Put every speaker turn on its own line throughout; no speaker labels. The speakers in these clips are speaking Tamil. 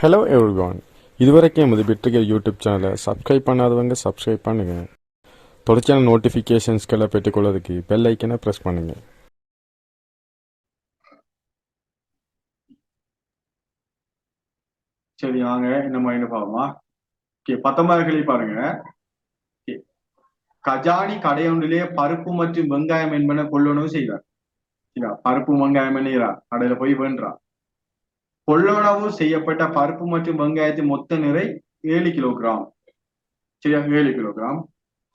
ஹலோ எவ்ரிவான் இதுவரைக்கும் எமது பிட்ரிகர் யூடியூப் சேனலை சப்ஸ்கிரைப் பண்ணாதவங்க சப்ஸ்கிரைப் பண்ணுங்க. தொடர்ச்சியான நோட்டிஃபிகேஷன்ஸ்களை பெற்றுக்கொள்வதற்கு பெல் ஐக்கனை ப்ரெஸ் பண்ணுங்க.
சரி வாங்க. இந்த மாதிரி பார்ப்போமா? ஓகே பத்தொன்பதாம் பாருங்க. கஜானி கடையொன்றிலே பருப்பு மற்றும் வெங்காயம் என்பன கொள்ளணும் செய்தார் பருப்பு வெங்காயம் என்னையா கடையில போய் வேண்டான் கொள்ளளவு செய்யப்பட்ட பருப்பு மற்றும் வெங்காயத்தின் மொத்த நிறை ஏழு கிலோகிராம் சரியா? ஏழு கிலோகிராம்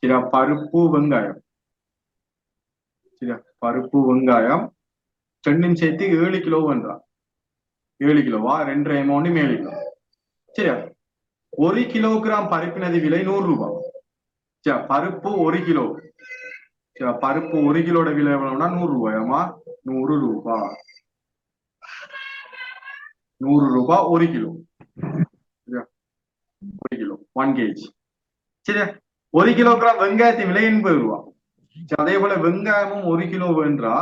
சரியா? பருப்பு வெங்காயம். சரியா? பருப்பு வெங்காயம். ரெண்டும் சேர்த்து ஏழு கிலோ வேண்டாம் ஏழு கிலோவா ரெண்டரை அமௌண்ட்டும் ஏழு கிலோ சரியா? ஒரு கிலோகிராம் பருப்பினது விலை நூறு ரூபாய் சரியா? பருப்பு ஒரு கிலோ சரியா? பருப்பு ஒரு கிலோட விலை எவ்வளவுனா நூறு ரூபாயாமா நூறு ரூபாய் நூறு ரூபாய் ஒரு கிலோ. ஒரு கிலோ ஒன் கேஜி சரியா? ஒரு கிலோகிராம் வெங்காயத்தின் விலை எண்பது ரூபாய் அதே போல வெங்காயமும் ஒரு கிலோ என்றா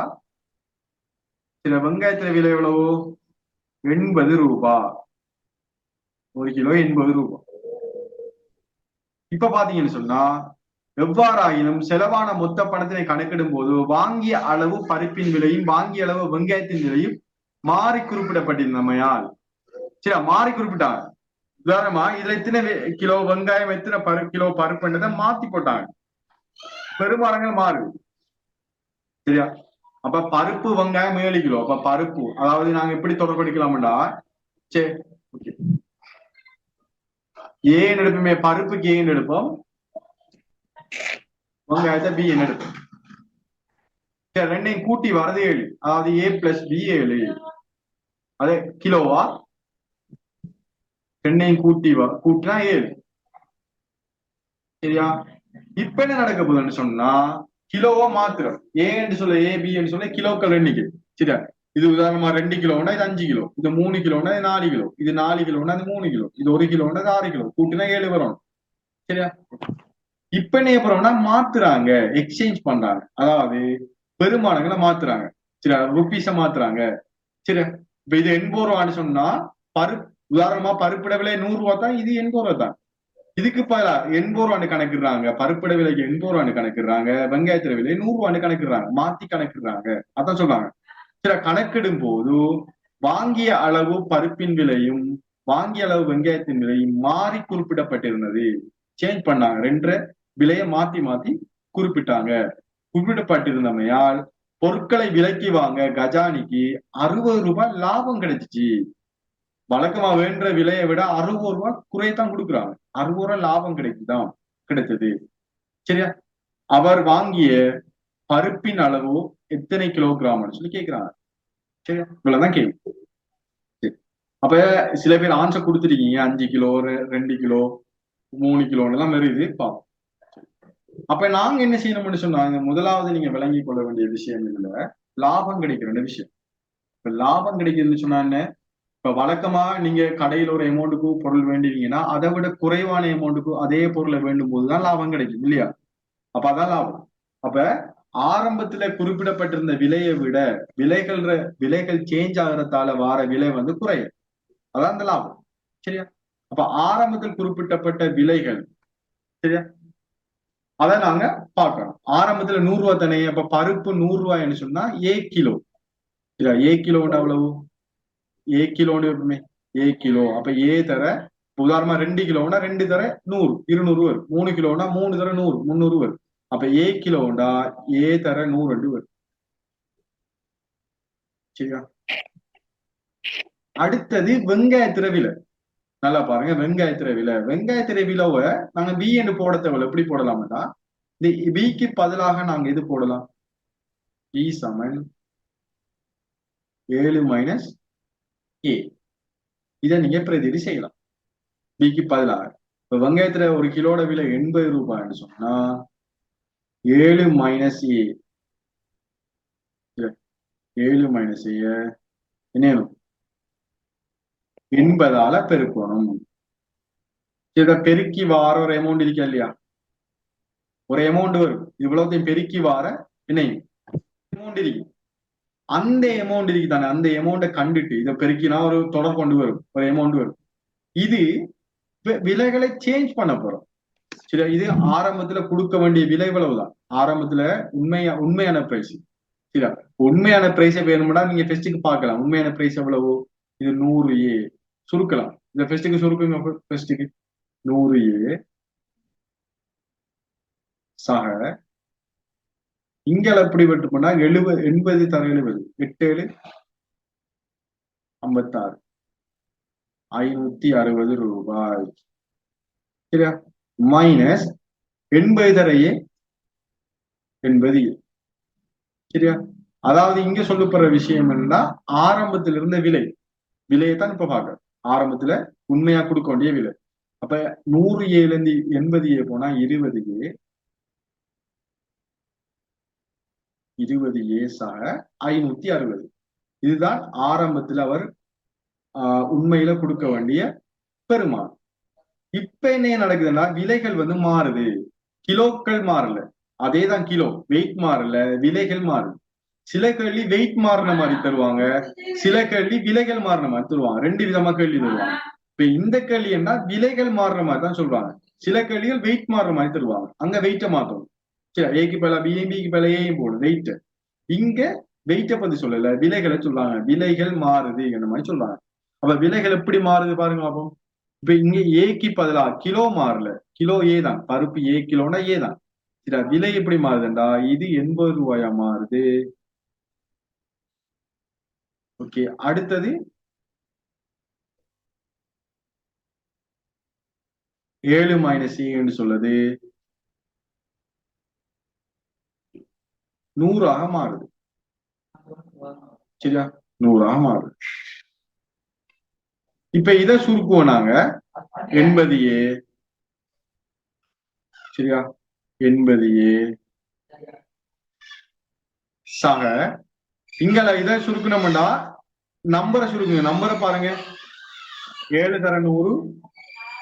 சில வெங்காயத்துல விலை எவ்வளவு? எண்பது ரூபாய் ஒரு கிலோ எண்பது ரூபாய் இப்ப பாத்தீங்கன்னு சொன்னா எவ்வாறாயினும் செலவான மொத்த பணத்தினை கணக்கிடும் போது வாங்கிய அளவு பருப்பின் விலையும் வாங்கிய அளவு வெங்காயத்தின் விலையும் மாறி குறிப்பிடப்பட்டிருந்தமையால். சரி மாறி குறிப்பிட்டாங்க. உதாரணமா இதுல எத்தனை கிலோ வெங்காயம் எத்தனை பரு கிலோ பருப்புன்றதை மாத்தி போட்டாங்க. பெரும்பாலங்கள் மாறு. சரியா? அப்ப பருப்பு வெங்காயம் ஏழு கிலோ. அப்ப பருப்பு அதாவது நாங்க எப்படி தொடர்படிக்கலாம்டா சரி ஓகே. ஏன் எடுப்போமே பருப்புக்கு ஏன் எடுப்போம். வெங்காயத்தை பி என்ன எடுப்போம். ரெண்டையும் கூட்டி வரது ஏழு. அதாவது ஏ பிளஸ் பி ஏழு. அதே கிலோவா? ரெண்டையும் கூட்டி கூட்டினா ஏழு. சரியா? இப்ப என்ன நடக்க போகுதுன்னு சொன்னா கிலோவா மாத்திரம். ஏன்னு சொல்ல ஏ பின்னு சொல்ல கிலோக்கள் எண்ணிக்கை சரியா? இது உதாரணமா ரெண்டு கிலோன்னா இது அஞ்சு கிலோ. இது மூணு கிலோன்னா இது நாலு கிலோ. இது நாலு கிலோனா இது மூணு கிலோ. இது ஒரு கிலோனா இது ஆறு கிலோ. கூட்டினா ஏழு வரும். சரியா? இப்ப என்ன போறோம்னா மாத்துறாங்க. எக்ஸ்சேஞ்ச் பண்றாங்க. அதாவது பெருமானங்களை மாத்துறாங்க. சில ருப்பீஸ மாத்துறாங்க. சரி இப்ப இது எண்பது ரூபான்னு சொன்னா பருப்பு உதாரணமா பருப்பிட விலை நூறு ரூபா தான் இது எண்பது ரூபா தான். இதுக்கு பதிலா எண்பது ரூபான்னு கணக்கிடுறாங்க பருப்பிட விலைக்கு எண்பது ரூபான்னு கணக்கிடுறாங்க வெங்காயத்துல விலை நூறு ரூபான்னு கணக்கிடுறாங்க மாத்தி கணக்கிடுறாங்க. அதான் சொல்றாங்க. சில கணக்கிடும் போது வாங்கிய அளவு பருப்பின் விலையும் வாங்கிய அளவு வெங்காயத்தின் விலையும் மாறி குறிப்பிடப்பட்டிருந்தது. சேஞ்ச் பண்ணாங்க. ரெண்டு விலையை மாத்தி மாத்தி குறிப்பிட்டாங்க. குறிப்பிடப்பட்டிருந்தமையால் பொருட்களை விலக்கி வாங்க கஜானிக்கு அறுபது ரூபாய் லாபம் கிடைச்சிச்சு. வழக்கமா வேண்ட விலையை விட அறுபது ரூபாய் குறையத்தான் கொடுக்குறாங்க. அறுபது ரூபாய் லாபம் கிடைக்குதான் கிடைச்சது சரியா? அவர் வாங்கிய பருப்பின் அளவு எத்தனை கிலோகிராம்னு சொல்லி கேட்கிறாங்க சரியா? இவ்வளவுதான் கேள்வி. சரி. அப்ப சில பேர் ஆன்சர் கொடுத்துருக்கீங்க அஞ்சு கிலோ ரெண்டு கிலோ மூணு கிலோன்னு எல்லாம் வருது. பார்ப்போம் அப்ப நாங்க என்ன செய்யணும்னு சொன்னாங்க முதலாவது நீங்க விளங்கி கொள்ள வேண்டிய விஷயம் இதுல லாபம் கிடைக்கிற விஷயம். இப்ப லாபம் கிடைக்குதுன்னு சொன்னா என்ன? இப்ப வழக்கமா நீங்க கடையில ஒரு அமௌண்ட்டுக்கு பொருள் வேண்டினீங்கன்னா அதை விட குறைவான அமௌண்ட்டுக்கு அதே பொருளை வேண்டும் போதுதான் லாபம் கிடைக்கும் இல்லையா? அப்ப அதான் லாபம். அப்ப ஆரம்பத்துல குறிப்பிடப்பட்டிருந்த விலையை விட விலைகள் விலைகள் சேஞ்ச் ஆகிறதால வார விலை வந்து குறையும். அதான் அந்த லாபம். சரியா? அப்ப ஆரம்பத்தில் குறிப்பிட்டப்பட்ட விலைகள் சரியா? அதை நாங்க பார்க்கணும். ஆரம்பத்துல நூறு ரூபாய் தானே அப்ப பருப்பு நூறு ரூபாய்ன்னு சொன்னா ஏ கிலோ. சரியா ஏ கிலோன்னு அவ்வளவு? ஏ கிலோன்னு இருக்குமே. A kilo. அப்ப ஏ தர உதாரணமா ரெண்டு கிலோன்னா ரெண்டு தர நூறு இருநூறு வரும். மூணு கிலோன்னா மூணு தர நூறு முந்நூறு வரும். அப்ப ஏ கிலோண்டா ஏ தர நூறு ரெண்டு வரும். சரியா? அடுத்தது வெங்காய விலை நல்லா பாருங்க. வெங்காயத்திரை விலை வெங்காயத்திரை விலவை நாங்க பி என்று போட தேவையில்ல. எப்படி போடலாம்னா இந்த பிக்கு பதிலாக நாங்க இது போடலாம்? பி சமன் ஏழு மைனஸ் ஏ இதை நீங்க பிரதிநிதி செய்யலாம். பிக்கு பதிலாக. இப்ப வெங்காயத்துல ஒரு கிலோட விலை எண்பது ரூபாய்னு சொன்னா ஏழு மைனஸ் ஏ ஏழு மைனஸ் ஏ என்ன வேணும்? எண்பதால பெருக்கணும். இத பெருக்கி வார ஒரு அமௌண்ட் இருக்கா இல்லையா? ஒரு அமௌண்ட் வரும். இவ்வளவுத்தையும் பெருக்கி வார என்ன அமௌண்ட் இருக்கு. அந்த அமௌண்ட் இருக்கு தானே. அந்த அமௌண்ட்டை கண்டுட்டு இதை பெருக்கினா ஒரு தொடர் கொண்டு வரும். ஒரு அமௌண்ட் வரும். இது விலைகளை சேஞ்ச் பண்ண போறோம். சரி இது ஆரம்பத்துல கொடுக்க வேண்டிய விலை இவ்வளவுதான். ஆரம்பத்துல உண்மையா உண்மையான பிரைஸ் சரியா? உண்மையான பிரைஸை வேணும்னா நீங்க ஃபெஸ்ட்டுக்கு பார்க்கலாம். உண்மையான பிரைஸ் எவ்வளவு? இது நூறு ஏ. சுருக்கலாம். இந்த ஃபெஸ்ட்டுக்கு சுருக்குங்க ஃபெஸ்ட்டுக்கு நூறு ஏ. சக. இங்கே எப்படி வெட்டுப்போனா எழுபது எண்பது தர எழுபது. எட்டு ஏழு ஐம்பத்தாறு. ஐநூத்தி அறுபது ரூபாய். சரியா? மைனஸ் எண்பது தரையே எண்பது ஏ. சரியா? அதாவது இங்க சொல்லப்படுற விஷயம் என்னன்னா ஆரம்பத்திலிருந்த விலை. விலையை தான் இப்ப பாக்குறோம் ஆரம்பத்துல உண்மையா கொடுக்க வேண்டிய விலை. அப்ப நூறு ஏல இருந்து எண்பது ஏ போனா இருபது ஏ இருபது ஏசாக ஐநூத்தி அறுபது. இதுதான் ஆரம்பத்துல அவர் ஆஹ், உண்மையில கொடுக்க வேண்டிய பெருமாள். இப்ப என்ன நடக்குதுன்னா விலைகள் வந்து மாறுது. கிலோக்கள் மாறல. அதேதான் கிலோ வெயிட் மாறல விலைகள் மாறுது. சில கேள்வி வெயிட் மாறின மாதிரி தருவாங்க. சில கேள்வி விலைகள் மாறின மாதிரி தருவாங்க. ரெண்டு விதமா கேள்வி தருவாங்க. இப்ப இந்த கேள்வி என்ன விலைகள் மாறுற மாதிரி தான் சொல்றாங்க. சில கேள்விகள் வெயிட் மாறுற மாதிரி தருவாங்க. அங்க வெயிட்டை மாத்தணும். சரி ஏக்கு பல பிஏ பிக்கு ஏயும் போடும் வெயிட் இங்க வெயிட்டை பத்தி சொல்லல. விலைகளை சொல்றாங்க. விலைகள் மாறுது என்ன மாதிரி சொல்றாங்க. அப்ப விலைகள் எப்படி மாறுது பாருங்க அப்போ. இப்ப இங்க ஏக்கு பதிலா கிலோ மாறல. கிலோ ஏ தான். பருப்பு ஏ கிலோனா ஏ தான். சரி விலை எப்படி மாறுதுண்டா? இது எண்பது ரூபாயா மாறுது? ஓகே அடுத்தது. ஏழு மைனஸ் ஏன்னு சொல்லுது. நூறாக மாறுது. சரியா? நூறாக மாறுது. இப்ப இத சுருக்குவோம் நாங்க. எண்பது ஏ. சரியா? எண்பது ஏ. சக. இங்கல இத சுருக்கணும்டா நம்பரை சுருக்குங்க நம்பரை பாருங்க. ஏழு தர நூறு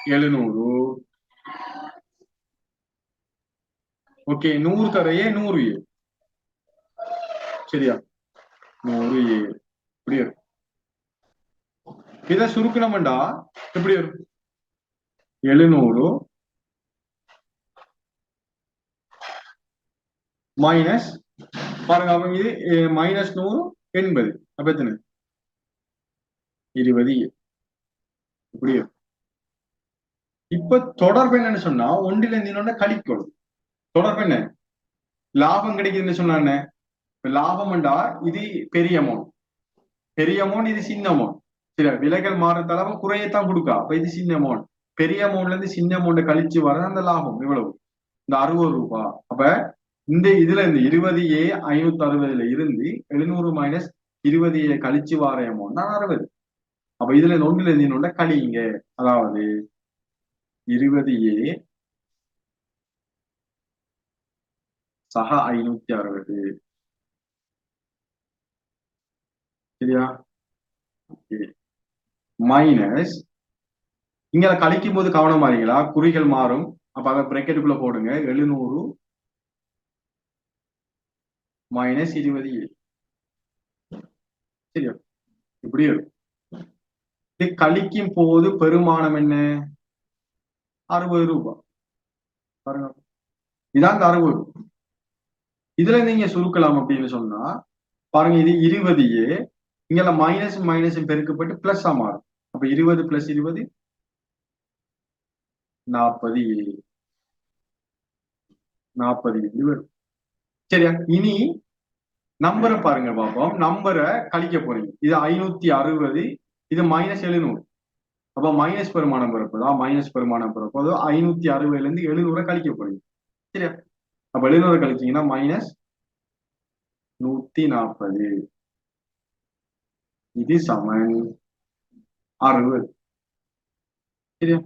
எழுநூறு. ஓகே நூறு தரையே நூறு ஏ. சரியா? நூறு ஏ. இப்படி இருக்கும் இதை சுருக்கணும்டா எப்படி இருக்கும் எழுநூறு மைனஸ் பாருங்க அவங்க இது மைனஸ் நூறு எண்பது. அப்ப எத்தனை? இருபது. ஏ. இப்படி. இப்ப தொடர்பு என்னன்னு சொன்னா ஒன்றில இருந்து இன்னொன்னு கழிக்கணும். தொடர்பு என்ன? லாபம் கிடைக்குதுன்னு சொன்னானே லாபம்ண்டா லாபம்டா இது பெரிய அமௌண்ட் பெரிய அமௌண்ட் இது சின்ன அமௌண்ட் சில விலைகள் மாறுற அளவு குறையத்தான் கொடுக்கா. அப்ப இது சின்ன அமௌண்ட் பெரிய அமௌண்ட்ல இருந்து சின்ன அமௌண்ட் கழிச்சு வர அந்த லாபம் இவ்வளவு. இந்த அறுபது ரூபாய் அப்ப இந்த இதுல இந்த இருபது ஏ ஐநூத்தி அறுபதுல இருந்து எழுநூறு மைனஸ் இருபது ஏ கழிச்சு வர அமௌண்ட் தான் அறுபது. அப்ப இதுல இந்த ஒண்ணுல இருந்து இன்னொன்று கழியுங்க அதாவது இருபது ஏ சக ஐநூத்தி அறுபது. சரியா? மைனஸ் இங்க கழிக்கும் போது கவனம் மாறீங்களா குறிகள் மாறும். அப்ப அதை பிரக்கெட்டுக்குள்ள போடுங்க. எழுநூறு மைனஸ் இருபது ஏ. சரியா? இப்படி இருக்கும் இது கழிக்கும் போது பெருமானம் என்ன? அறுபது ரூபாய் பாருங்க. இதான் இந்த அறுபது. இதுல நீங்க சுருக்கலாம் அப்படின்னு சொன்னா பாருங்க இது இருபது ஏ இங்க மைனஸ் மைனஸ் பெருக்கப்பட்டு பிளஸ் ஆ மாறும். அப்ப இருபது பிளஸ் இருபது நாற்பது ஏ நாற்பது ஏழு வரும். சரியா? இனி நம்பரை பாருங்க பாப்போம். நம்பரை கழிக்க போறீங்க. இது ஐநூத்தி அறுபது இது மைனஸ் எழுநூறு. அப்ப மைனஸ் பெருமானம் பிறப்பதா மைனஸ் பெருமானம் அதாவது ஐநூத்தி அறுபதுல இருந்து எழுநூறு கழிக்க போறீங்க சரியா? அப்ப எழுநூறு கழிச்சீங்கன்னா மைனஸ் நூத்தி நாற்பது இது சமன். அறுபது. சரியா?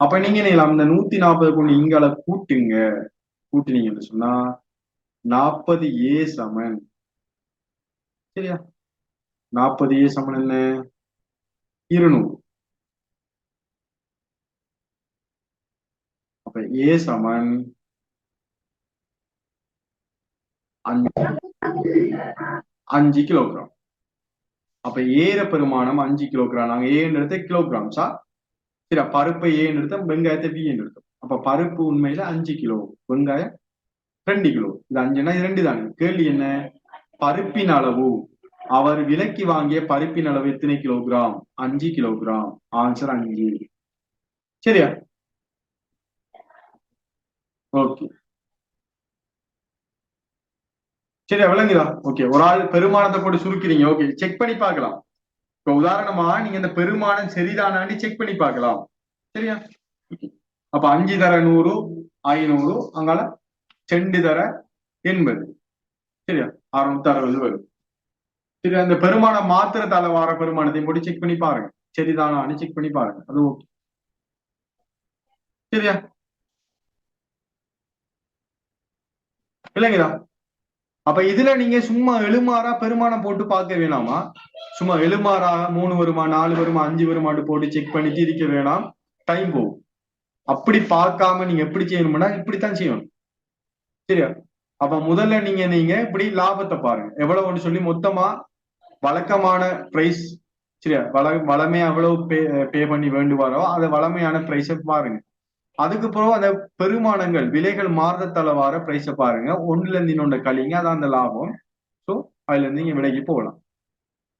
அப்ப நீங்க என்ன அந்த நூத்தி நாற்பது கொண்டு இங்கால கூட்டுங்க. கூட்டினீங்கன்னு சொன்னா நாற்பது ஏ சமன். சரியா? நாற்பது ஏ சமன் என்ன? இருநூறு. அப்ப ஏ சமன் அஞ்சு. கிலோகிராம். அப்ப ஏற பெருமானம் அஞ்சு கிலோகிராம். நாங்க ஏன்னு எடுத்த கிலோகிராம்ஸா சரி பருப்பை ஏன்னு எடுத்தோம் வெங்காயத்தை பி எடுத்தோம். அப்ப பருப்பு உண்மையில அஞ்சு கிலோ வெங்காயம் ரெண்டு கிலோ. இது அஞ்சுன்னா இது ரெண்டு தானே. கேள்வி என்ன? பருப்பின் அளவு. அவர் விலைக்கு வாங்கிய பருப்பின் அளவு எத்தனை கிலோகிராம்? அஞ்சு கிலோகிராம். ஆன்சர் அஞ்சு. சரியா? ஓகே சரியா விளங்குதா? ஓகே ஒரு ஆள் பெருமானத்தை போட்டு சுருக்கிறீங்க. ஓகே செக் பண்ணி பார்க்கலாம். இப்ப உதாரணமா நீங்க இந்த பெருமானம் சரிதானாண்டி செக் பண்ணி பார்க்கலாம். சரியா? அப்ப அஞ்சு தர நூறு ஐநூறு அங்கால செண்டு தர எண்பது. சரியா? அறுநூத்தி அறுபது வரும். சரி அந்த பெருமானம் மாத்திரத்தால வார பெருமானத்தையும் போட்டு செக் பண்ணி பாருங்க. சரிதானான்னு செக் பண்ணி பாருங்க. அது ஓகே சரியா? இல்லைங்களா அப்ப இதுல நீங்க சும்மா எழுமாறா பெருமானம் போட்டு பார்க்க வேணாமா? சும்மா எழுமாறா மூணு வருமா நாலு வருமா அஞ்சு வருமானு போட்டு செக் பண்ணி தீர்க்க வேணாம். டைம் போகும். அப்படி பார்க்காம நீங்க எப்படி செய்யணும்னா இப்படித்தான் செய்யணும். சரியா? அப்ப முதல்ல நீங்க நீங்க இப்படி லாபத்தை பாருங்க. எவ்வளவுன்னு சொல்லி மொத்தமா வழக்கமான பிரைஸ் சரியா? வள வளமையா அவ்வளவு பே பே பண்ணி வேண்டுவாரோ அதை வளமையான பிரைஸை பாருங்க. அதுக்கு பிறகு அந்த பெருமானங்கள் விலைகள் மாறுத வார பிரைஸை பாருங்க. ஒண்ணுல இருந்து இன்னொன்று கழிங்க அதான் அந்த லாபம். ஸோ அதுல இருந்து நீங்க விலைக்கு போகலாம்.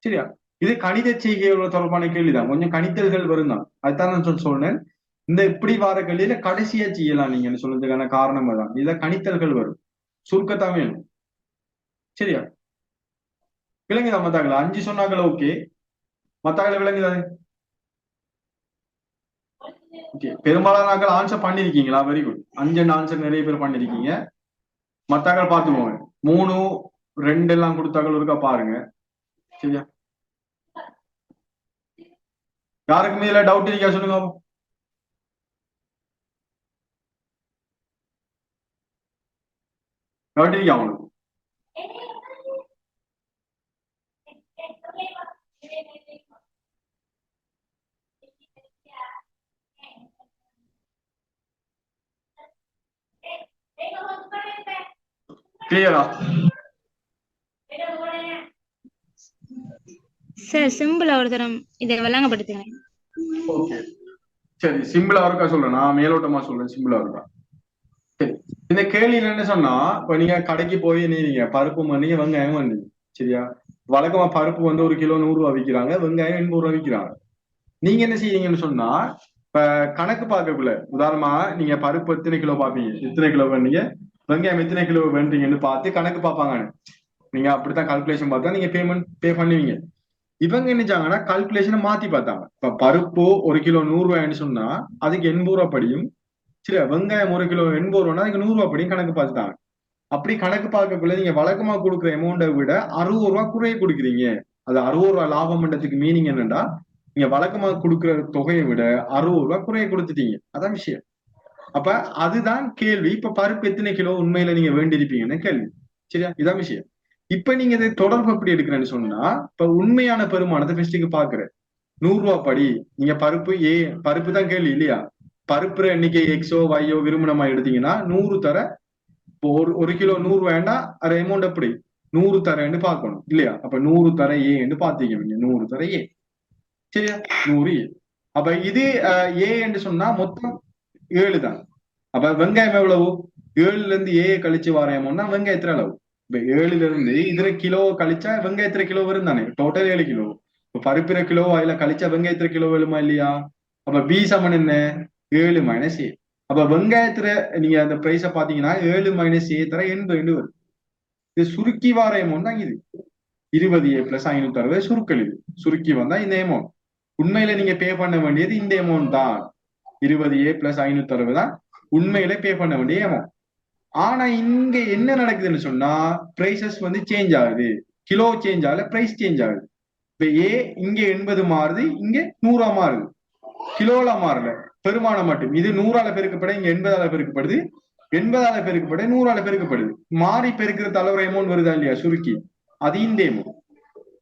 சரியா? இது கணித செய்கையோட தொடர்பான கேள்விதான். கொஞ்சம் கணித்தல்கள் வரும் தான் அதுதான் நான் சொல் சொன்னேன். இந்த இப்படி வார கல்வியில கடைசியா செய்யலாம் நீங்க சொல்றதுக்கான காரணம் தான் இதுல கணித்தல்கள் வரும். சுருக்கத்தான் வேணும் சரியா? விளங்குதா மத்தாக்கள் அஞ்சு சொன்னாங்களா ஓகே மத்தாக்களை விளங்குதா? ஓகே பெரும்பாலான ஆன்சர் பண்ணிருக்கீங்களா? வெரி குட் அஞ்சு ஆன்சர் நிறைய பேர் பண்ணிருக்கீங்க. மத்தாக்கள் பாத்துக்கோங்க மூணு ரெண்டு எல்லாம் கொடுத்தாக்கள் இருக்கா? பாருங்க. சரியா? யாருக்குமே இதுல டவுட் இருக்கா? சொல்லுங்க. டவுட் இருக்கா அவனுக்கு? கிளியரா
சார் சிம்பிளா ஒரு தரம் இதை விளங்கப்படுத்துங்க
ஓகே சரி சிம்பிளா இருக்கா சொல்றேன். நான் மேலோட்டமா சொல்றேன் சிம்பிளா இருக்கா? சரி. இந்த கேள்வியில என்ன சொன்னா இப்ப நீங்க கடைக்கு போய் நீங்க பருப்பு பண்ணீங்க வெங்காயம் பண்ணீங்க சரியா? வழக்கமா பருப்பு வந்து ஒரு கிலோ நூறு ரூபா விற்கிறாங்க வெங்காயம் எண்பது ரூபா விற்கிறாங்க நீங்க என்ன செய்யறீங்கன்னு சொன்னா இப்ப கணக்கு பார்க்கக்குள்ள உதாரணமா நீங்க பருப்பு எத்தனை கிலோ பாப்பீங்க எத்தனை கிலோ பண்ணீங்க வெங்காயம் எத்தனை கிலோ வேண்டீங்கன்னு பார்த்து கணக்கு பார்ப்பாங்க. நீங்க அப்படித்தான் கால்குலேஷன் பார்த்தா நீங்க பேமெண்ட் பே பண்ணுவீங்க. இவங்க என்னச்சாங்கன்னா கால்குலேஷனை மாத்தி பார்த்தாங்க. இப்ப பருப்பு ஒரு கிலோ நூறு ரூபாய்னு சொன்னா அதுக்கு எண்பது ரூபா படியும். சரி வெங்காயம் ஒரு கிலோ எண்பது ரூபான்னா அதுக்கு நூறு ரூபா படியும் கணக்கு பார்த்துட்டாங்க. அப்படி கணக்கு பார்க்கக்குள்ள நீங்க வழக்கமா கொடுக்குற அமௌண்ட்டை விட அறுபது ரூபா குறைய கொடுக்குறீங்க. அது அறுபது ரூபா லாபம் பண்றதுக்கு மீனிங் என்னன்னா நீங்க வழக்கமா கொடுக்குற தொகையை விட அறுபது ரூபா குறைய கொடுத்துட்டீங்க. அதான் விஷயம். அப்ப அதுதான் கேள்வி. இப்ப பருப்பு எத்தனை கிலோ? உண்மையில நீங்க வேண்டியிருப்பீங்கன்னு கேள்வி. சரியா? இதான் விஷயம். இப்ப நீங்க இதை தொடர்பு எப்படி எடுக்கிறேன்னு சொன்னா இப்ப உண்மையான பெருமானத்தை ஃபெஸ்டிக்கு பாக்குற நூறு ரூபா படி. நீங்க பருப்பு ஏ பருப்பு தான் கேள்வி இல்லையா? பருப்பு எண்ணிக்கை எக்ஸோ வையோ விரும்பினமா எடுத்தீங்கன்னா நூறு தர இப்போ ஒரு ஒரு கிலோ நூறு வேண்டா அது அமௌண்ட் எப்படி? நூறு தரேன்னு பார்க்கணும் இல்லையா? அப்ப நூறு தர ஏன்னு பாத்தீங்க நூறு தர ஏ சரியா? நூறு அப்ப இது ஏ என்று சொன்னா மொத்தம் ஏழு தான். அப்ப வெங்காயம் எவ்வளவு? ஏழுல இருந்து ஏ கழிச்சு வரையமோன்னா வெங்காயத்துல அளவு? இப்ப ஏழுல இருந்து இதுல கிலோ கழிச்சா வெங்காயத்துல கிலோ வரும் தானே? டோட்டல் ஏழு கிலோ. இப்ப பருப்பிற கிலோ அதுல கழிச்சா வெங்காயத்துல கிலோ வருமா இல்லையா? அப்ப பி சமன் என்ன? ஏழு மைனஸ் ஏ அப்ப வெங்காயத்துல நீங்க அந்த பிரைஸ பாத்தீங்கன்னா ஏழு மைனஸ் ஏ தர எண்பது வரும். இது சுருக்கி வார அமௌண்ட் தான் இது. இருபது ஏ பிளஸ் ஐநூத்தி அறுபது சுருக்கல் இது. சுருக்கி வந்தா இந்த அமௌண்ட் உண்மையில நீங்க பே பண்ண வேண்டியது இந்த அமௌண்ட் தான். இருபது ஏ பிளஸ் ஐநூத்தி அறுபது தான். உண்மையில பே பண்ண வேண்டிய அமௌண்ட் ஆனா இங்க என்ன நடக்குதுன்னு சொன்னா பிரைசஸ் வந்து சேஞ்ச் ஆகுது. கிலோ சேஞ்ச் ஆகல பிரைஸ் சேஞ்ச் ஆகுது. இப்ப ஏ இங்க எண்பது மாறுது இங்க நூறா மாறுது. கிலோல மாறல பெருமானம் மட்டும். இது நூறால பெருக்கப்பட இங்க எண்பதால பெருக்கப்படுது. எண்பதால பெருக்கப்பட நூறால பெருக்கப்படுது. மாறி பெருக்கிற தலைவர் அமௌண்ட் வருதா இல்லையா? சுருக்கி. அது இந்த அமௌண்ட்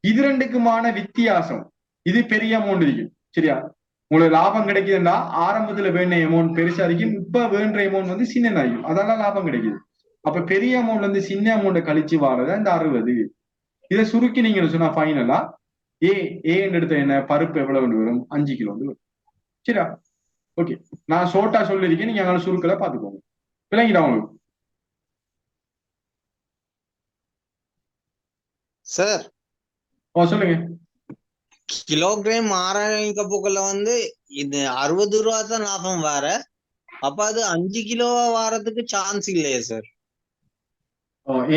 இது ரெண்டுக்குமான வித்தியாசம். இது பெரிய அமௌண்ட் இருக்கு. சரியா? உங்களுக்கு லாபம் கிடைக்குதுன்னா ஆரம்பத்துல வேண்டிய அமௌண்ட் பெருசா இருக்கும் இப்ப வேண்ட அமௌண்ட் வந்து சின்னதா இருக்கும் அதெல்லாம் லாபம் கிடைக்குது. அப்ப பெரிய அமௌண்ட் வந்து சின்ன அமௌண்ட்டை கழிச்சு வாரதா இந்த அறுபது. இதை சுருக்கி நீங்க சொன்னா ஃபைனலா ஏ ஏன்னு எடுத்த என்ன? பருப்பு எவ்வளவு வரும்? அஞ்சு கிலோ வந்து வரும். சரியா? ஓகே நான் ஷோர்ட்டா சொல்லியிருக்கேன். நீங்க அங்கே சுருக்களை பார்த்துக்கோங்க. விளங்கிடா உங்களுக்கு?
சார்
ஓ சொல்லுங்க.
கிலோகிராம் ஆராய்க்க போக்கல வந்து இது அறுபது ரூபா தான் லாபம் வேற. அப்ப அது அஞ்சு கிலோவா வாரத்துக்கு சான்ஸ் இல்லையே சார்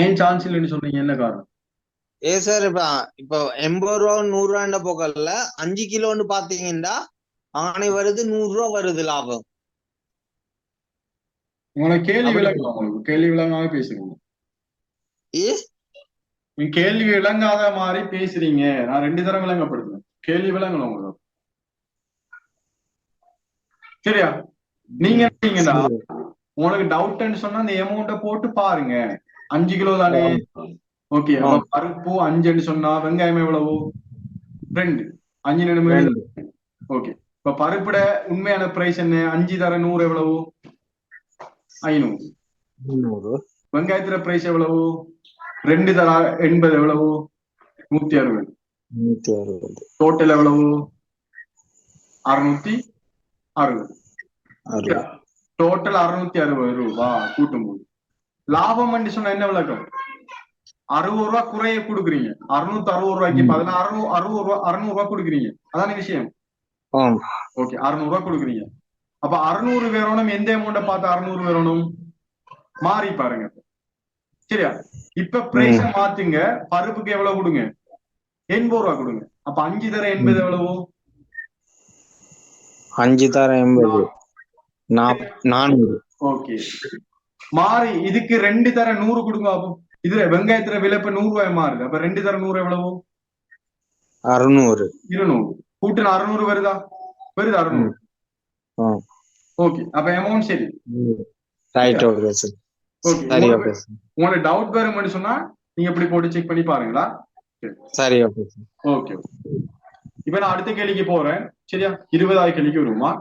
ஏன் சான்ஸ் இல்லைன்னு சொன்னீங்க? என்ன காரணம்?
ஏ சார் இப்ப இப்ப எண்பது ரூபா நூறு ரூபாண்ட போக்கல்ல அஞ்சு கிலோன்னு பாத்தீங்கன்னா ஆணை வருது நூறு ரூபா வருது லாபம்.
உங்களுக்கு கேள்வி விளங்கலாம் உங்களுக்கு? கேள்வி விளங்காம பேசுறீங்க நீங்க கேள்வி விளங்காத மாதிரி பேசுறீங்க. நான் ரெண்டு தரம் விளங்கப்படுத்துறேன். கேள்வி விளங்கணும் உங்களுக்கு சரியா? நீங்க என்னீங்கன்னா உங்களுக்கு டவுட்னு சொன்னா அந்த அமௌண்ட்டை போட்டு பாருங்க. அஞ்சு கிலோ தானே? ஓகே. பருப்பு அஞ்சுன்னு சொன்னா வெங்காயம் எவ்வளவு? ரெண்டு. அஞ்சு நிமிடம். ஓகே இப்ப பருப்புட உண்மையான பிரைஸ் என்ன? அஞ்சு தர நூறு எவ்வளவு? ஐநூறு. வெங்காயத்துல பிரைஸ் எவ்வளவு? ரெண்டு தர எண்பது எவ்வளவு? நூத்தி அறுபது. டோட்டல் எவ்வளவு? அறுநூத்தி அறுபது. டோட்டல் அறுநூத்தி அறுபது ரூபா கூட்டும் போது. லாபம் சொன்னா என்ன விளக்கம்? அறுபது ரூபா குறைய கொடுக்குறீங்க. அறுநூத்தி அறுபது ரூபாய்க்கு. பதினா அறுநூறு அறுபது ரூபா அறுநூறு ரூபா கொடுக்குறீங்க. அதான விஷயம்? ஓகே அறுநூறு ரூபா கொடுக்குறீங்க. அப்ப அறுநூறு வேறணும் எந்த அமௌண்ட பார்த்து அறுநூறு வேறணும் மாறி பாருங்க. சரியா? இப்ப பிரைஸ மாத்துங்க. பருப்புக்கு எவ்வளவு கொடுங்க? எண்பது ரூபா கொடுங்க. அப்ப அஞ்சு தர எண்பது எவ்வளவு?
அஞ்சு தர எண்பது. நானூறு.
ஓகே. மாறி இதுக்கு ரெண்டு தர நூறு கொடுங்க அப்போ. இதுல வெங்காயத்துல விலை இப்ப நூறு ரூபாய் மாறுது. அப்ப ரெண்டு தர நூறு எவ்வளவு?
அறுநூறு.
இருநூறு. கூட்டின அறுநூறு வருதா? வருது அறுநூறு.
ஆ.
ஓகே. அப்ப அமௌண்ட் சரி.
ரைட் ஓகே சார்
ஓகே
சரி ஓகே சார்
உங்களுக்கு டவுட் வேற மட்டும் சொன்னா நீங்க இப்படி போட்டு செக் பண்ணி பாருங்களா?
சரி ஓகே
ஓகே இப்ப நான் அடுத்த கேள்விக்கு போறேன். சரியா? இருபதாவது கேள்விக்கு வருமா